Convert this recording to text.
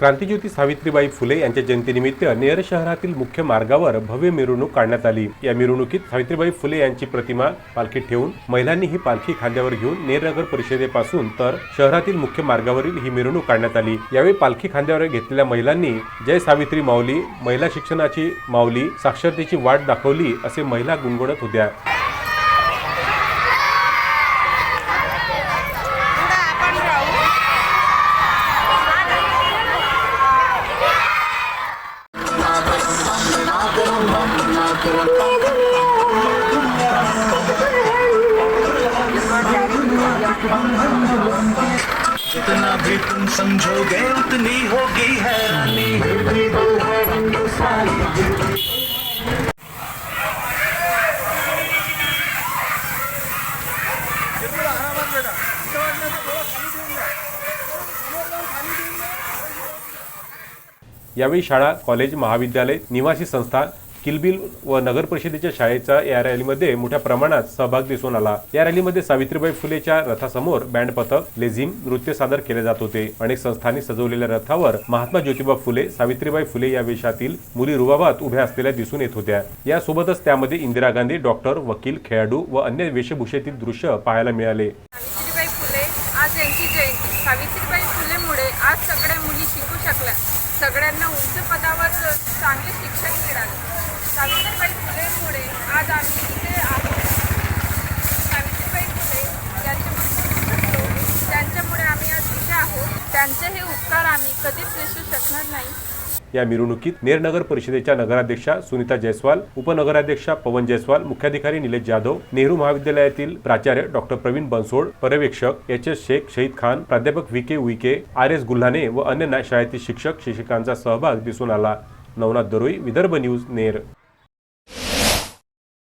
क्रांतीज्योती सावित्रीबाई फुले यांच्या जयंतीनिमित्त नेर शहरातील मुख्य मार्गावर भव्य मिरवणूक काढण्यात आली. या मिरवणुकीत सावित्रीबाई फुले यांची प्रतिमा पालखीत ठेवून महिलांनी ही पालखी खांद्यावर घेऊन नेर नगर परिषदेपासून तर शहरातील मुख्य मार्गावरील ही मिरवणूक काढण्यात आली. यावेळी पालखी खांद्यावर घेतलेल्या महिलांनी जय सावित्री माऊली महिला शिक्षणाची माऊली साक्षरतेची वाट दाखवली असे महिला गुणगुणत होत्या. जितना भी तुम समझोगे उतनी होगी हैरानी यावेळी शाळा कॉलेज महाविद्यालय निवासी संस्था किलबिल व नगर परिषदेच्या शाळेचा या रॅलीमध्ये मोठ्या प्रमाणात सहभाग दिसून आला. या रॅलीमध्ये सावित्रीबाई फुलेच्या रथासमोर बँड पथक लेझिम नृत्य सादर केले जात होते. अनेक संस्थांनी सजवलेल्या रथावर महात्मा ज्योतिबा फुले सावित्रीबाई फुले या वेशातील मुली रुबाबात उभ्या असलेल्या दिसून येत होत्या. यासोबतच त्यामध्ये इंदिरा गांधी डॉक्टर वकील खेळाडू व अन्य वेशभूषेतील दृश्य पाहायला मिळाले. सावित्रीबाई फुले आज यांची जयंती. सावित्रीबाई फुलेमुळे आज सगळ्या मुली शिकू शकल्या. सगळ्यांना उंच पदावर चांगले शिक्षण मिळाले. सावित्रीबाई फुलेमुळे आज आम्ही इथे आहोत सावित्रीबाई फुले यांच्याबद्दल शिकलो त्यांच्यामुळे आम्ही आज इथे आहोत त्यांचे हे उपकार आम्ही कधीच विसरू शकणार नाही या मिरवणुकीत नेर नगर परिषदेच्या नगराध्यक्षा सुनीता जयस्वाल उपनगराध्यक्षा पवन जयस्वाल मुख्याधिकारी निलेश जाधव नेहरू महाविद्यालयातील प्राचार्य डॉक्टर प्रवीण बनसोड पर्यवेक्षक एच एस शेख शहीद खान प्राध्यापक V K Uike R S Gulhane व अन्य शाळेतील शिक्षक शिक्षिकांचा सहभाग दिसून आला. नवनाथ दरोई विदर्भ न्यूज नेर.